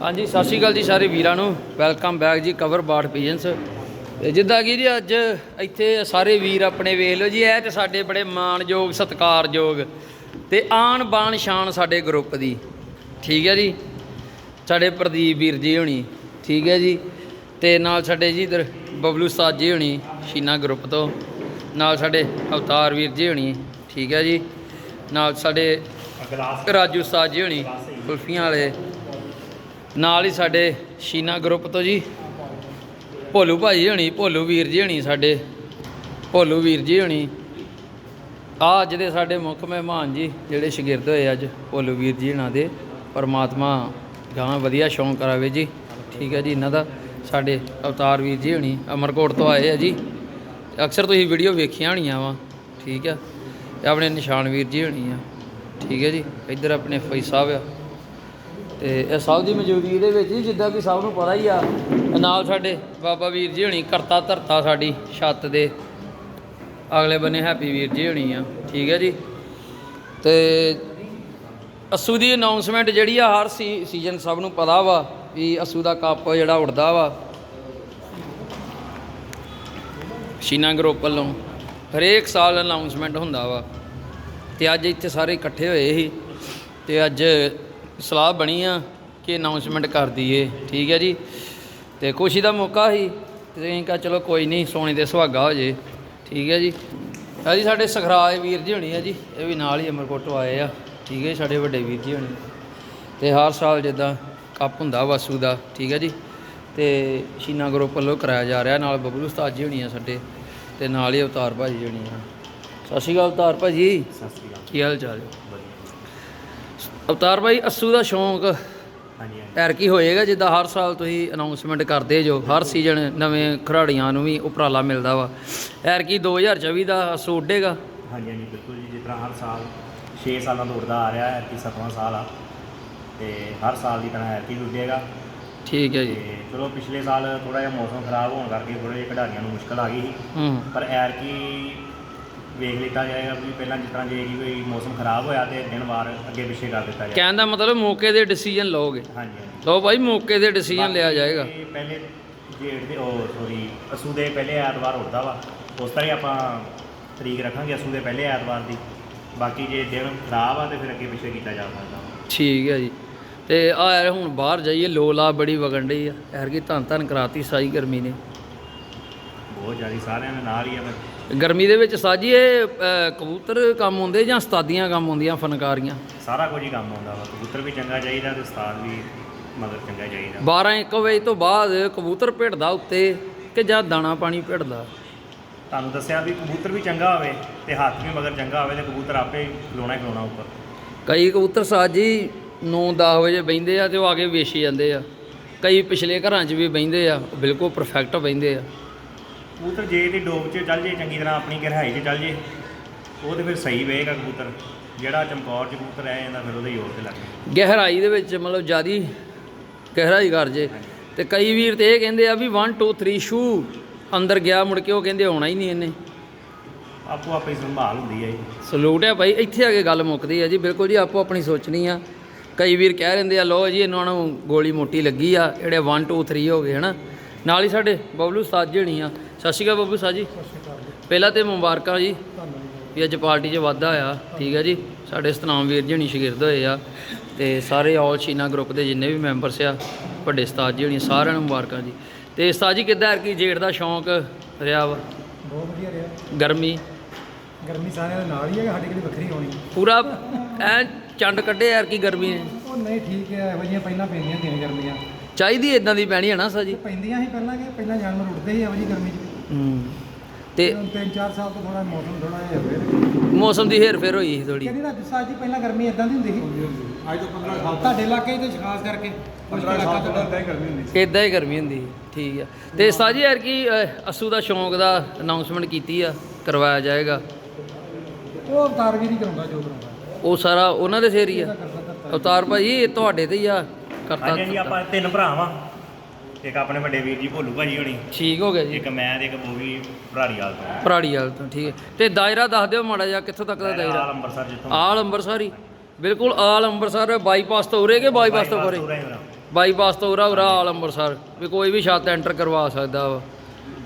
ਹਾਂਜੀ ਸਤਿ ਸ਼੍ਰੀ ਅਕਾਲ ਜੀ ਸਾਰੇ ਵੀਰਾਂ ਨੂੰ। ਵੈਲਕਮ ਬੈਕ ਜੀ ਕਵਰ ਬਾਟ ਪੀਜਨਸ ਜਿੱਦਾਂ ਕਿ ਜੀ ਅੱਜ ਇੱਥੇ ਸਾਰੇ ਵੀਰ ਆਪਣੇ ਵੇਖ ਲਓ ਜੀ ਇਹ ਤੇ ਸਾਡੇ ਬੜੇ ਮਾਣਯੋਗ ਸਤਿਕਾਰਯੋਗ ਤੇ ਆਣ ਬਾਣ ਸ਼ਾਨ ਸਾਡੇ ਗਰੁੱਪ ਦੀ। ਠੀਕ ਹੈ ਜੀ? ਸਾਡੇ ਪ੍ਰਦੀਪ ਵੀਰ ਜੀ ਹੋਣੀ ਠੀਕ ਹੈ ਜੀ? ਤੇ ਨਾਲ ਸਾਡੇ ਜੀ ਇਧਰ ਬਬਲੂ ਸਾਜ ਜੀ ਹੋਣੀ ਸ਼ੀਨਾ ਗਰੁੱਪ ਤੋਂ। ਨਾਲ ਸਾਡੇ ਅਵਤਾਰ ਵੀਰ ਜੀ ਹੋਣੀ ਠੀਕ ਹੈ ਜੀ? ਨਾਲ ਸਾਡੇ ਰਾਜੂ ਸਾਜ ਜੀ ਹੋਣੀ ਕੁਲਫੀਆਂ ਵਾਲੇ। ਨਾਲ ਹੀ ਸਾਡੇ ਸ਼ੀਨਾ ਗਰੁੱਪ ਤੋਂ ਜੀ, ਭੋਲੂ ਭਾਈ ਹੋਣੀ, ਭੋਲੂ ਵੀਰ ਜੀ ਹੋਣੀ ਸਾਡੇ, ਭੋਲੂ ਵੀਰ ਜੀ ਹੋਣੀ। ਆ ਅੱਜ ਦੇ ਸਾਡੇ ਮੁੱਖ ਮਹਿਮਾਨ ਜੀ, ਜਿਹੜੇ ਸ਼ਗਿਰਦ ਹੋਏ ਅੱਜ, ਭੋਲੂ ਵੀਰ ਜੀ ਇਹਨਾਂ ਦੇ। ਪਰਮਾਤਮਾ ਗਾਂ ਵਧੀਆ ਸ਼ੌਂਕ ਕਰਾਵੇ ਜੀ, ਠੀਕ ਹੈ ਜੀ, ਇਹਨਾਂ ਦਾ। ਸਾਡੇ ਅਵਤਾਰ ਵੀਰ ਜੀ ਹੋਣੀ ਅਮਰਕੋਟ ਤੋਂ ਆਏ ਆ ਜੀ। ਅਕਸਰ ਤੁਸੀਂ ਵੀਡੀਓ ਵੇਖੀਆਂ ਹੋਣੀਆਂ ਵਾ, ਠੀਕ ਆ। ਤੇ ਆਪਣੇ ਨਿਸ਼ਾਨ ਵੀਰ ਜੀ ਹੋਣੀ ਆ, ਠੀਕ ਹੈ ਜੀ। ਇੱਧਰ ਆਪਣੇ ਫਈ ਸਾਹਿਬ ਆ। ਤੇ ਇਹ ਸਭ ਦੀ ਮੌਜੂਦਗੀ ਦੇ ਵਿੱਚ ਹੀ ਜਿੱਦਾਂ ਕਿ ਸਭ ਨੂੰ ਪਤਾ ਹੀ ਆ। ਨਾਲ ਸਾਡੇ ਬਾਬਾ ਵੀਰ ਜੀ ਹੋਣੀ, ਕਰਤਾ ਧਰਤਾ ਸਾਡੀ ਛੱਤ ਦੇ। ਅਗਲੇ ਬੰਨੇ ਹੈਪੀ ਵੀਰ ਜੀ ਹੋਣੀ ਆ, ਠੀਕ ਹੈ ਜੀ। ਤੇ ਅਸੂ ਦੀ ਅਨਾਉਂਸਮੈਂਟ ਜਿਹੜੀ ਆ, ਹਰ ਸੀ ਸੀਜ਼ਨ ਸਭ ਨੂੰ ਪਤਾ ਵਾ ਵੀ ਅਸੂ ਦਾ ਕੱਪ ਜਿਹੜਾ ਉੜਦਾ ਵਾ। ਸ਼ੀਨਾ ਗਰੁੱਪ ਵੱਲੋਂ ਹਰੇਕ ਸਾਲ ਅਨਾਉਂਸਮੈਂਟ ਹੁੰਦਾ ਵਾ। ਤੇ ਅੱਜ ਇੱਥੇ ਸਾਰੇ ਇਕੱਠੇ ਹੋਏ ਸੀ। ਤੇ ਅੱਜ ਸਲਾਹ ਬਣੀ ਆ ਕਿ ਅਨਾਉਂਸਮੈਂਟ ਕਰ ਦਈਏ ਠੀਕ ਹੈ ਜੀ? ਤੇ ਖੁਸ਼ੀ ਦਾ ਮੌਕਾ ਸੀ ਤੇ ਕਿਹਾ ਚਲੋ ਕੋਈ ਨਹੀਂ ਸੋਨੇ ਦੇ ਸੁਹਾਗਾ ਹੋ ਜੇ ਠੀਕ ਹੈ ਜੀ? ਆ ਜੀ ਸਾਡੇ ਸਖਰਾਜ ਵੀਰ ਜੀ ਹੋਣੀ ਆ ਜੀ ਇਹ ਵੀ ਨਾਲ ਹੀ ਅਮਰਕੋਟੋਂ ਆਏ ਆ ਠੀਕ ਹੈ ਸਾਡੇ ਵੱਡੇ ਵੀਰ ਜੀ ਹੋਣੀ। ਤੇ ਹਰ ਸਾਲ ਜਿੱਦਾਂ ਕੱਪ ਹੁੰਦਾ ਵਾਸੂ ਦਾ ਠੀਕ ਹੈ ਜੀ? ਤੇ ਸ਼ੀਨਾ ਗਰੁੱਪ ਵੱਲੋਂ ਕਰਾਇਆ ਜਾ ਰਿਹਾ ਨਾਲ ਬਬਲੂ ਉਸਤਾਦ ਜੀ ਹੋਣੀ ਆ ਸਾਡੇ ਤੇ ਨਾਲ ਹੀ ਅਵਤਾਰ ਭਾਜੀ ਹੋਣੀ ਆ। ਸਤਿ ਸ਼੍ਰੀ ਅਕਾਲ ਅਵਤਾਰ ਭਾਜੀ। ਸਤਿ ਸ੍ਰੀ ਅਕਾਲ। ਕੀ ਹਾਲ ਚਾਲ? ਹੈ ਅਵਤਾਰ ਭਾਈ ਅਸੂ ਦਾ ਸ਼ੌਂਕ ਹਾਂਜੀ ਹਾਂਜੀ। ਐਰ ਕੀ ਹੋਏਗਾ ਜਿੱਦਾਂ ਹਰ ਸਾਲ ਤੁਸੀਂ ਅਨਾਉਂਸਮੈਂਟ ਕਰਦੇ ਜੋ ਹਰ ਸੀਜ਼ਨ ਨਵੇਂ ਖਿਡਾਰੀਆਂ ਨੂੰ ਵੀ ਉਪਰਾਲਾ ਮਿਲਦਾ ਵਾ। ਐਰ ਕੀ 2024 ਦਾ ਅਸੂ ਉੱਡੇਗਾ। ਹਾਂਜੀ ਹਾਂਜੀ ਬਿਲਕੁਲ ਜੀ ਜਿਸ ਤਰ੍ਹਾਂ ਹਰ ਸਾਲ 6 ਸਾਲਾਂ ਤੋਂ ਉੱਡਦਾ ਆ ਰਿਹਾ ਹੈ ਕਿ 7ਵਾਂ ਸਾਲ ਆ। ਤੇ ਹਰ ਸਾਲ ਦੀ ਤਰ੍ਹਾਂ ਐਤਕੀ ਉੱਡੇਗਾ। ਠੀਕ ਹੈ ਜੀ। ਤੇ ਚਲੋ ਪਿਛਲੇ ਸਾਲ ਥੋੜਾ ਜਿਹਾ ਮੌਸਮ ਖਰਾਬ ਹੋਣ ਕਰਕੇ ਥੋੜੇ ਜਿਹੇ ਖਿਡਾਰੀਆਂ ਨੂੰ ਮੁਸ਼ਕਲ ਆ ਗਈ ਸੀ। ਹੂੰ। ਪਰ ਐਤਕੀ ਵੇਖ ਲਿੱਤਾ ਜਾਏਗਾ ਵੀ ਪਹਿਲਾਂ ਜਿਸ ਤਰ੍ਹਾਂ ਜੇ ਕੋਈ ਮੌਸਮ ਖਰਾਬ ਹੋਇਆ ਤੇ ਦਿਨ ਵਾਰ ਅੱਗੇ ਪਿੱਛੇ ਕਰ ਦਿੱਤਾ ਜਾਏ। ਕਹਿਣ ਦਾ ਮਤਲਬ ਮੌਕੇ ਦੇ ਡਿਸੀਜਨ ਲਓਗੇ। ਹਾਂਜੀ ਹਾਂਜੀ। ਲਓ ਭਾਈ ਮੌਕੇ ਦੇ ਡਿਸੀਜਨ ਲਿਆ ਜਾਏਗਾ। ਪਹਿਲੇ ਜੇੜ ਦੇ ਉਹ ਸੋਰੀ ਅਸੂ ਦੇ ਪਹਿਲੇ ਐਤਵਾਰ ਉੱਡਦਾ ਵਾ। ਉਸ ਤਰ੍ਹਾਂ ਹੀ ਆਪਾਂ ਤਰੀਕ ਰੱਖਾਂਗੇ ਅਸੂ ਦੇ ਪਹਿਲੇ ਐਤਵਾਰ ਦੀ। ਬਾਕੀ ਜੇ ਦਿਨ ਖਰਾਬ ਆ ਤੇ ਫਿਰ ਅੱਗੇ ਪਿੱਛੇ ਕੀਤਾ ਜਾ ਸਕਦਾ। ਠੀਕ ਹੈ ਜੀ। ਤੇ ਆ ਯਾਰ ਹੁਣ ਬਾਹਰ ਜਾਈਏ ਲੋਲਾ ਬੜੀ ਵਗਣ ਡਈ ਆ। ਐਰ ਕੀ ਧੰਨ ਧੰਨ ਕਰਾਤੀ ਸਾਈ ਗਰਮੀ ਨੇ। ਬਹੁਤ ਜ਼ਿਆਦਾ ਸਾਰਿਆਂ ਦੇ ਨਾਲ ਹੀ ਆ ਫਿਰ। ਗਰਮੀ ਦੇ ਵਿੱਚ ਸਾਜੀ ਇਹ ਅ, ਕਬੂਤਰ ਕੰਮ ਹੁੰਦੇ ਜਾਂ ਉਸਤਾਦੀਆਂ ਕੰਮ ਹੁੰਦੀਆਂ ਫਨਕਾਰੀਆਂ? ਸਾਰਾ ਕੁਝ ਹੀ ਕੰਮ ਆਉਂਦਾ ਵਾ। ਕਬੂਤਰ ਵੀ ਚੰਗਾ ਚਾਹੀਦਾ ਤੇ ਉਸਤਾਦ ਵੀ ਮਦਦ ਚੰਗਾ ਚਾਹੀਦਾ। 12 1 ਵਜੇ ਤੋਂ ਬਾਅਦ ਕਬੂਤਰ ਭਿੜਦਾ ਉੱਤੇ ਕਿ ਜਾਂ ਦਾਣਾ ਪਾਣੀ ਭਿੜਦਾ? ਤੁਹਾਨੂੰ ਦੱਸਿਆ ਵੀ ਕਬੂਤਰ ਵੀ ਚੰਗਾ ਹੋਵੇ ਤੇ ਹੱਥ ਵੀ ਮਗਰ ਚੰਗਾ ਹੋਵੇ ਤੇ ਕਬੂਤਰ ਆਪੇ ਖਲੋਣਾ ਹੀ ਖਲੋਣਾ ਉੱਪਰ। ਕਈ ਕਬੂਤਰ ਸਾਜੀ 9-10 ਵਜੇ ਬਹਿੰਦੇ ਆ ਤੇ ਉਹ ਆ ਕੇ ਵੇਚ ਜਾਂਦੇ ਆ। ਕਈ ਪਿਛਲੇ ਘਰਾਂ 'ਚ ਵੀ ਬਹਿੰਦੇ ਆ ਉਹ ਬਿਲਕੁਲ ਪਰਫੈਕਟ ਬਹਿੰਦੇ ਆ। ਕਬੂਤਰ ਜੇ ਦੀ ਡੋਬ 'ਚ ਚੱਲ ਜੇ ਚੰਗੀ ਤਰ੍ਹਾਂ ਆਪਣੀ ਗਹਿਰਾਈ 'ਚ ਚੱਲ ਜੇ ਉਹ ਤੇ ਫਿਰ ਸਹੀ ਵੇਗਾ ਕਬੂਤਰ। ਜਿਹੜਾ ਚਮਕੌਰ 'ਚ ਕਬੂਤਰ ਰਹਿ ਜਾਂਦਾ ਫਿਰ ਉਹਦੇ ਜ਼ੋਰ ਤੇ ਲੱਗ ਗਹਿਰਾਈ ਦੇ ਵਿੱਚ ਮਤਲਬ ਜਿਆਦੀ ਗਹਿਰਾਈ ਕਰ ਜੇ। ਤੇ ਕਈ ਵੀਰ ਤੇ ਇਹ ਕਹਿੰਦੇ ਆ ਵੀ 1 2 3 ਸ਼ੂ ਅੰਦਰ ਗਿਆ ਮੁੜ ਕੇ ਉਹ ਕਹਿੰਦੇ ਆਉਣਾ ਹੀ ਨਹੀਂ ਇਹਨੇ। ਆਪੋ ਆਪਣੀ ਸੰਭਾਲ ਹੁੰਦੀ ਹੈ ਜੀ ਸਲੂਟ ਹੈ ਭਾਈ ਇੱਥੇ ਆ ਕੇ ਗੱਲ ਮੁੱਕਦੀ ਹੈ ਜੀ ਬਿਲਕੁਲ ਜੀ ਆਪੋ ਆਪਣੀ ਸੋਚਣੀ ਆ। ਕਈ ਵੀਰ ਕਹਿ ਰਹਿੰਦੇ ਆ ਲੋ ਜੀ ਇਹਨਾਂ ਨੂੰ ਗੋਲੀ ਮੋਟੀ ਲੱਗੀ ਆ ਜਿਹੜੇ 1 2 3 ਹੋ ਗਏ ਹਨਾ। ਨਾਲ ਹੀ ਸਾਡੇ ਬਬਲੂ ਸਾਜ ਜਣੀ ਆ ਸਤਿ ਸ਼੍ਰੀ ਅਕਾਲ ਬੱਬੂ ਸਾਜ। ਜੀ ਪਹਿਲਾਂ ਤੇ ਮੁਬਾਰਕਾਂ ਜੀ ਵੀ ਅੱਜ ਪਾਰਟੀ 'ਚ ਵਾਧਾ ਆ ਠੀਕ ਹੈ ਜੀ। ਸਾਡੇ ਸਤਨਾਮ ਵੀਰ ਜਣੀ ਸ਼ਾਗਿਰਦ ਹੋਏ ਆ ਤੇ ਸਾਰੇ ਆਲ ਚੀਨਾ ਗਰੁੱਪ ਦੇ ਜਿੰਨੇ ਵੀ ਮੈਂਬਰਸ ਆ ਵੱਡੇ ਉਸਤਾਦ ਜੀ ਹੋਣੀ ਸਾਰਿਆਂ ਨੂੰ ਮੁਬਾਰਕਾਂ ਜੀ। ਤੇ ਉਸਤਾਦ ਜੀ ਕਿੱਦਾਂ ਕੀ ਜੇੜ ਦਾ ਸ਼ੌਂਕ ਰਿਹਾ ਵਾ? ਬਹੁਤ ਵਧੀਆ ਰਿਹਾ। ਗਰਮੀ? ਗਰਮੀ ਸਾਰਿਆਂ ਦੇ ਨਾਲ ਹੀ ਹੈ ਸਾਡੀ ਕਿਹੜੀ ਵੱਖਰੀ ਹੋਣੀ? ਪੂਰਾ ਐ ਚੰਡ ਕੱਢੇ ਯਾਰ ਕੀ ਗਰਮੀ ਨੇ। ਉਹ ਨਹੀਂ ਠੀਕ ਹੈ ਇਹੋ ਜਿਹੀਆਂ ਪਹਿਲਾਂ ਪੈਂਦੀਆਂ ਸੀ ਗਰਮੀਆਂ। ਚਾਹੀਦੀ ਇਦਾਂ ਦੀ ਪੈਣੀ ਹੈ ਨਾ ਸਾਜੀ ਪੈਂਦੀਆਂ ਸੀ ਪਹਿਲਾਂ ਕਿ ਪਹਿਲਾਂ ਜਾਨਵਰ ਉੱਡਦੇ ਸੀ ਇਹੋ ਜਿਹੀ ਗਰਮੀ 'ਚ। ਹੂੰ। ਤੇ ਹੁਣ ਤਿੰਨ ਚਾਰ ਸਾਲ ਤੋਂ ਥੋੜਾ ਮੌਸਮ ਥੋੜਾ ਜਿਹਾ ਹੋਵੇ ਮੌਸਮ ਦੀ ਹੇਰ ਫੇਰ ਹੋਈ ਸੀ ਥੋੜੀ ਕਹਿੰਦੀ ਨਾ ਜੀ ਪਹਿਲਾਂ ਗਰਮੀ ਇਦਾਂ ਦੀ ਹੁੰਦੀ ਸੀ। ਅੱਜ ਤੋਂ 15 ਸਾਲ ਤੁਹਾਡੇ ਇਲਾਕੇ 'ਚ ਖਾਸ ਕਰਕੇ 15 ਸਾਲ ਤੋਂ ਇਦਾਂ ਹੀ ਗਰਮੀ ਹੁੰਦੀ ਇਦਾਂ ਹੀ ਗਰਮੀ ਹੁੰਦੀ ਸੀ ਠੀਕ ਆ। ਤੇ ਸਾਜੀ ਯਾਰ ਕੀ ਅ, ਅਸੂ ਦਾ ਸ਼ੌਂਕ ਦਾ ਅਨਾਉਂਸਮੈਂਟ ਕੀਤੀ ਆ ਕਰਵਾਇਆ ਜਾਏਗਾ। ਉਹ ਅਵਤਾਰ ਵੀ ਨਹੀਂ ਕਰਾਉਂਦਾ ਜੋ ਕਰਾਉਂਦਾ। ਉਹ ਸਾਰਾ ਉਹਨਾਂ ਦੇ ਸਿਰ ਹੀ ਆ। ਅਵਤਾਰ ਭਾਜੀ ਇਹ ਤੁਹਾਡੇ ਤੇ ਹੀ ਆ। ਕਰਤਾ ਹਾਂਜੀ ਹਾਂਜੀ ਆਪਾਂ ਤਿੰਨ ਭਰਾ ਵਾਂ। ਇੱਕ ਆਪਣੇ ਵੱਡੇ ਵੀਰ ਜੀ ਭੋਲੂ ਭਾਜੀ ਹੋਣੀ। ਠੀਕ ਹੋ ਗਿਆ ਜੀ। ਇੱਕ ਮੈਂ ਤੇ ਇੱਕ ਬੋਵੀ ਭਰਾੜੀ ਵਾਲ ਤੋਂ। ਪਰਾੜੀ ਵਾਲ ਤੋਂ ਠੀਕ ਹੈ। ਤੇ ਦਾਇਰਾ ਦੱਸ ਦਿਓ ਮਾੜਾ ਜਿਹਾ ਕਿੱਥੋਂ ਤੱਕ ਦਾ ਆਲ ਦਾਇਰਾ? ਅੰਮ੍ਰਿਤਸਰ ਜਿੱਥੋਂ। ਆਲ ਅੰਮ੍ਰਿਤਸਰ ਹੀ। ਬਿਲਕੁਲ ਆਲ ਅੰਮ੍ਰਿਤਸਰ ਬਾਈਪਾਸ ਤੋਂ ਉਰੇ ਕੇ ਬਾਈਪਾਸ ਤੋਂ ਉਰੇ? ਉਰੇ। ਬਾਈਪਾਸ ਤੋਂ ਉਰਾ ਉਰਾ ਆਲ ਅੰਮ੍ਰਿਤਸਰ। ਵੀ ਕੋਈ ਵੀ ਛੱਤ ਐਂਟਰ ਕਰਵਾ ਸਕਦਾ ਵਾ।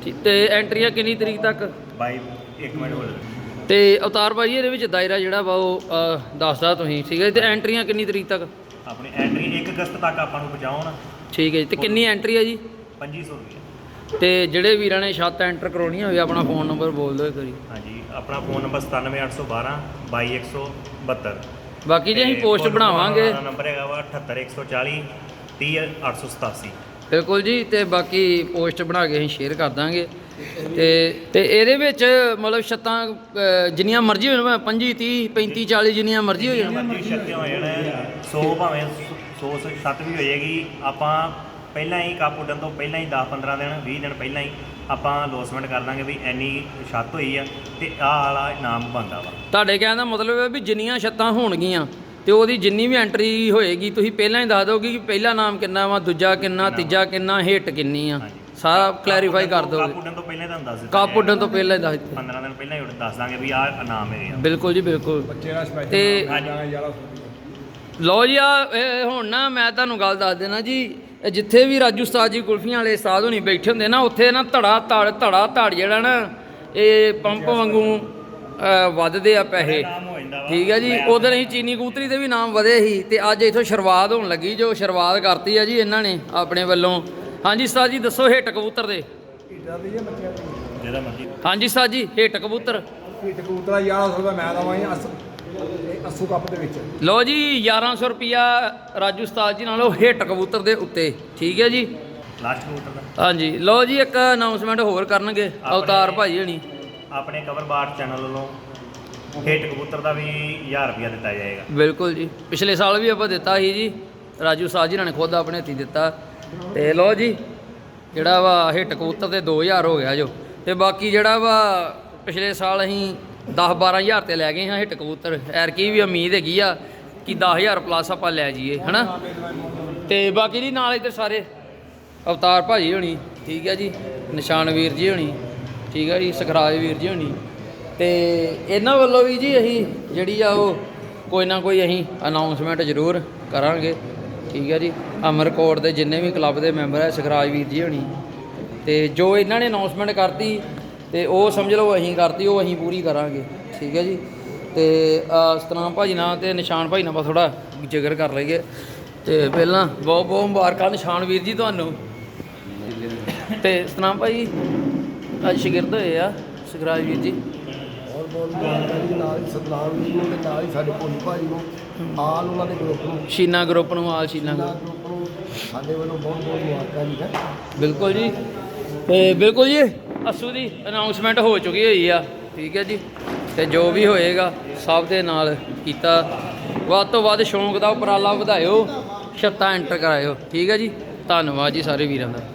ਠੀਕ ਤੇ ਐਂਟਰੀਆਂ ਕਿੰਨੀ ਤਰੀਕ ਤੱਕ? ਬਾਈ ਇੱਕ ਮਿੰਟ ਹੋਲਡ ਤੇ ਅਵਤਾਰ ਭਾਜੀ ਇਹਦੇ ਵਿੱਚ ਦਾਇਰਾ ਜਿਹੜਾ ਵਾ ਉਹ ਅ, ਦੱਸਦਾ ਤੁਸੀਂ ਠੀਕ ਹੈ ਜੀ? ਤੇ ਐਂਟਰੀਆਂ ਕਿੰਨੀ ਤਰੀਕ ਤੱਕ? ਆਪਣੀ ਐਂਟਰੀ 1 ਅਗਸਤ ਤੱਕ ਆਪਾਂ ਨੂੰ ਪਹੁੰਚਾਉਣ। ਠੀਕ ਹੈ ਜੀ ਤੇ ਕਿੰਨੀ ਐਂਟਰੀ ਹੈ ਜੀ? 2500 ਰੁਪਏ। ਤੇ ਜਿਹੜੇ ਵੀਰਾਂ ਨੇ ਛੱਤ ਐਂਟਰ ਕਰਾਉਣੀ ਹੋਵੇ ਆਪਣਾ ਫੋਨ ਨੰਬਰ ਬੋਲ ਦਿਓ ਇੱਕ ਵਾਰੀ। ਹਾਂਜੀ ਆਪਣਾ ਫੋਨ ਨੰਬਰ 97812 22172 ਬਾਕੀ ਜੇ ਅਸੀਂ ਪੋਸਟ ਬਣਾਵਾਂਗੇ। ਨੰਬਰ ਹੈਗਾ ਵਾ 78140 30887 ਬਿਲਕੁਲ ਜੀ ਤੇ ਬਾਕੀ ਪੋਸਟ ਬਣਾ ਕੇ ਅਸੀਂ ਸ਼ੇਅਰ ਕਰ ਦਾਂਗੇ। ਤੇ ਤੇ ਇਹਦੇ ਵਿੱਚ ਮਤਲਬ ਛੱਤਾਂ ਅ, ਜਿੰਨੀਆਂ ਮਰਜ਼ੀ ਹੋਣ ਭਾਵੇਂ 25 30 35 40 ਜਿੰਨੀਆਂ ਮਰਜ਼ੀ ਹੋ ਜਾਣ ਮਰਜ਼ੀ ਛੱਤੇ ਹੋ ਜਾਣ 100 ਭਾਵੇਂ 100 ਛੱਤ ਵੀ ਹੋ ਜਾਏਗੀ ਆਪਾਂ ਪਹਿਲਾਂ ਹੀ ਕੱਪ ਉੱਡਣ ਤੋਂ ਪਹਿਲਾਂ ਹੀ 10 15 ਦਿਨ 20 ਦਿਨ ਪਹਿਲਾਂ ਹੀ ਆਪਾਂ ਲੋਸਮੈਂਟ ਕਰ ਦਾਂਗੇ ਵੀ ਇੰਨੀ ਛੱਤ ਹੋਈ ਆ ਤੇ ਆਹ ਵਾਲਾ ਇਨਾਮ ਬਣਦਾ ਵਾ। ਤੁਹਾਡੇ ਕਹਿਣ ਦਾ ਮਤਲਬ ਹੈ ਵੀ ਜਿੰਨੀਆਂ ਛੱਤਾਂ ਹੋਣਗੀਆਂ ਤੇ ਉਹਦੀ ਜਿੰਨੀ ਵੀ ਐਂਟਰੀ ਹੋਏਗੀ ਤੁਸੀਂ ਪਹਿਲਾਂ ਹੀ ਦੱਸ ਦੋਗੇ ਕਿ ਪਹਿਲਾ ਨਾਮ ਕਿੰਨਾ ਵਾ ਦੂਜਾ ਕਿੰਨਾ ਤੀਜਾ ਕਿੰਨਾ ਹਿੱਟ ਕਿੰਨੀ ਆ। ਸਾਰਾ ਕਲੈਰੀਫਾਈ ਕਰ ਕੱਪ ਦੋਗੇ ਉੱਡਣ ਤੋਂ ਪਹਿਲਾਂ ਹੀ ਤੁਹਾਨੂੰ ਦੱਸ ਦਿੱਤਾ ਕੱਪ ਉੱਡਣ ਤੋਂ ਪਹਿਲਾਂ ਹੀ ਦੱਸ ਦਿੱਤਾ। 15 ਦਿਨ ਪਹਿਲਾਂ ਹੀ ਦੱਸ ਦਾਂਗੇ ਵੀ ਆਹ ਇਨਾਮ ਹੈਗੇ ਆ। ਬਿਲਕੁਲ ਜੀ ਬਿਲਕੁਲ। ਬੱਚੇ ਦਾ ਸਪੈਸ਼ਲ ਤੇ ਲਓ। ਜੀ ਆ ਇਹ ਹੁਣ ਨਾ ਮੈਂ ਤੁਹਾਨੂੰ ਗੱਲ ਦੱਸ ਦੇਣਾ ਜੀ ਇਹ ਜਿੱਥੇ ਵੀ ਰਾਜੂ ਉਸਤਾਦ ਜੀ ਕੁਲਫੀਆਂ ਵਾਲੇ ਉਸਤਾਦ ਹੋਣੀ ਬੈਠੇ ਹੁੰਦੇ ਨਾ ਉੱਥੇ ਨਾ ਧੜਾ ਧੜ ਧੜਾ ਧੜ ਜਿਹੜਾ ਨਾ ਇਹ ਪੰਪ ਵਾਂਗੂ ਅ, ਵੱਧਦੇ ਆ ਪੈਸੇ। ਇਨਾਮ ਹੋ ਜਾਂਦਾ ਵਾ। ਠੀਕ ਹੈ ਜੀ ਉਧਰ ਅਸੀਂ ਚੀਨੀ ਕੂਤਰੀ ਦੇ ਵੀ ਨਾਮ ਵਧੇ ਸੀ ਤੇ ਅੱਜ ਇਥੋਂ ਸ਼ੁਰੂਆਤ ਹੋਣ ਲੱਗੀ ਜੋ ਸ਼ੁਰੂਆਤ ਕਰਤੀ ਆ ਜੀ ਇਹਨਾਂ ਨੇ ਆਪਣੇ ਵੱਲੋਂ। ਹਾਂਜੀ ਉਸਤਾਦ ਜੀ ਦੱਸੋ ਹਿੱਟ ਕਬੂਤਰ ਦੇ। ਇਦਾਂ ਦੀ ਹੈ ਬੱਚਿਆਂ ਦੀ ਜਿਹਦਾ ਮਰਜ਼ੀ। ਹਾਂਜੀ ਉਸਤਾਦ ਜੀ ਹਿੱਟ ਕਬੂਤਰ। ਹੀਟ ਕਬੂਤਰਾ 1100 ਦਾ ਮੈਂ ਦਵਾਂ ਅਸ ਇਹ ਅਸੂ ਕੱਪ ਦੇ ਵਿੱਚ। ਲਓ ਜੀ 1100 ਰੁਪਿਆ ਰਾਜੂ ਉਸਤਾਦ ਜੀ ਨਾਲੋਂ ਹਿੱਟ ਕਬੂਤਰ ਦੇ ਉੱਤੇ ਠੀਕ ਹੈ ਜੀ? ਲਾਸਟ ਕਬੂਤਰ ਦਾ। ਹਾਂਜੀ ਲਓ ਜੀ ਇੱਕ ਅਨਾਉਂਸਮੈਂਟ ਹੋਰ ਕਰਨਗੇ ਅਵਤਾਰ ਭਾਈ ਹਣੀ। ਆਪਣੇ ਕਵਰ ਬਾਰ ਚੈਨਲ ਵੱਲੋਂ ਹਿੱਟ ਕਬੂਤਰ ਦਾ ਵੀ 1000 ਰੁਪਇਆ ਦਿੱਤਾ ਜਾਏਗਾ। ਬਿਲਕੁਲ ਜੀ ਪਿਛਲੇ ਸਾਲ ਵੀ ਆਪਾਂ ਦਿੱਤਾ ਸੀ ਜੀ ਰਾਜੂ ਸਾਹਿਬ ਜੀ ਨੇ ਖੁਦ ਆਪਣੇ ਹੱਥੀਂ ਦਿੱਤਾ। ਤੇ ਲਓ ਜੀ, ਜਿਹੜਾ ਵਾ ਹਿੱਟ ਕਬੂਤਰ ਤੇ 2000 ਹੋ ਗਿਆ ਜੋ। ਤੇ ਬਾਕੀ ਜਿਹੜਾ ਵਾ ਪਿਛਲੇ ਸਾਲ ਅਸੀਂ 10 12000 ਤੇ ਲੈ ਗਏ ਹਾਂ ਹਿੱਟ ਕਬੂਤਰ। ਐਰ ਕੀ ਵੀ ਉਮੀਦ ਹੈਗੀ ਆ ਕਿ 10000 ਪਲੱਸ ਆਪਾਂ ਲੈ ਜਾਈਏ, ਹਨਾ? ਤੇ ਬਾਕੀ ਜੀ ਨਾਲ ਇੱਧਰ ਸਾਰੇ ਅਵਤਾਰ ਭਾਜੀ ਹੋਣੀ, ਠੀਕ ਹੈ ਜੀ? ਨਿਸ਼ਾਨ ਵੀਰ ਜੀ ਹੋਣੀ, ਠੀਕ ਹੈ ਜੀ? ਸਖਰਾਜ ਵੀਰ ਜੀ ਹੋਣੀ। ਤੇ ਇਹਨਾਂ ਵੱਲੋਂ ਵੀ ਜੀ ਅਸੀਂ ਜਿਹੜੀ ਆ ਉਹ ਕੋਈ ਨਾ ਕੋਈ ਅਸੀਂ ਅਨਾਉਂਸਮੈਂਟ ਜ਼ਰੂਰ ਕਰਾਂਗੇ। ਠੀਕ ਹੈ ਜੀ। ਅਮਰਕੋਟ ਦੇ ਜਿੰਨੇ ਵੀ ਕਲੱਬ ਦੇ ਮੈਂਬਰ ਹੈ ਸਖਰਾਜ ਵੀਰ ਜੀ ਹੋਣੀ। ਤੇ ਜੋ ਇਹਨਾਂ ਨੇ ਅਨਾਉਂਸਮੈਂਟ ਕਰਤੀ ਤੇ ਉਹ ਸਮਝ ਲਓ ਅਸੀਂ ਕਰਤੀ ਉਹ ਅਸੀਂ ਪੂਰੀ ਕਰਾਂਗੇ। ਠੀਕ ਹੈ ਜੀ। ਤੇ ਅਹ, ਸਤਨਾਮ ਭਾਜੀ ਨਾਲ ਤੇ ਨਿਸ਼ਾਨ ਭਾਜੀ ਨਾਲ ਆਪਾਂ ਥੋੜਾ ਜ਼ਿਕਰ ਕਰ ਲਈਏ। ਤੇ ਪਹਿਲਾਂ ਬਹੁਤ ਬਹੁਤ ਮੁਬਾਰਕਾਂ ਨਿਸ਼ਾਨ ਵੀਰ ਜੀ ਤੁਹਾਨੂੰ। ਤੇ ਸਤਨਾਮ ਭਾਈ ਅੱਜ ਸ਼ਗਿਰਦ ਹੋਏ ਆ ਸਖਰਾਜ ਵੀਰ ਜੀ। ਬਹੁਤ ਬਹੁਤ ਮੁਬਾਰਕਾਂ ਜੀ ਨਾਲ ਸਤਨਾਮ ਜੀ ਨੂੰ ਤੇ ਨਾਲ ਸਾਡੇ ਭੋਲੀ ਭਾਜੀ ਨੂੰ। ਆਲ ਉਹਨਾਂ ਦੇ ਗਰੁੱਪ ਨੂੰ। ਸ਼ੀਨਾ ਗਰੁੱਪ ਨੂੰ ਆਲ ਸ਼ੀਨਾ ਗਰੁੱਪ। ਗਰੁੱਪ ਨੂੰ ਸਾਡੇ ਵੱਲੋਂ ਬਹੁਤ ਬਹੁਤ ਮੁਬਾਰਕਾਂ ਜੀ ਹੈ। ਬਿਲਕੁਲ ਜੀ। ਤੇ ਬਿਲਕੁਲ ਜੀ ਅਸੂ ਦੀ ਅਨਾਉਂਸਮੈਂਟ ਹੋ ਚੁੱਕੀ ਹੋਈ ਆ। ਠੀਕ ਹੈ ਜੀ। ਤੇ ਜੋ ਵੀ ਹੋਏਗਾ ਸਭ ਦੇ ਨਾਲ ਕੀਤਾ। ਵੱਧ ਤੋਂ ਵੱਧ ਸ਼ੌਂਕ ਦਾ ਉਪਰਾਲਾ ਵਧਾਇਓ ਛੱਤਾਂ ਐਂਟਰ ਕਰਾਇਓ। ਠੀਕ ਹੈ ਜੀ। ਧੰਨਵਾਦ ਜੀ ਸਾਰੇ ਵੀਰਾਂ ਦਾ।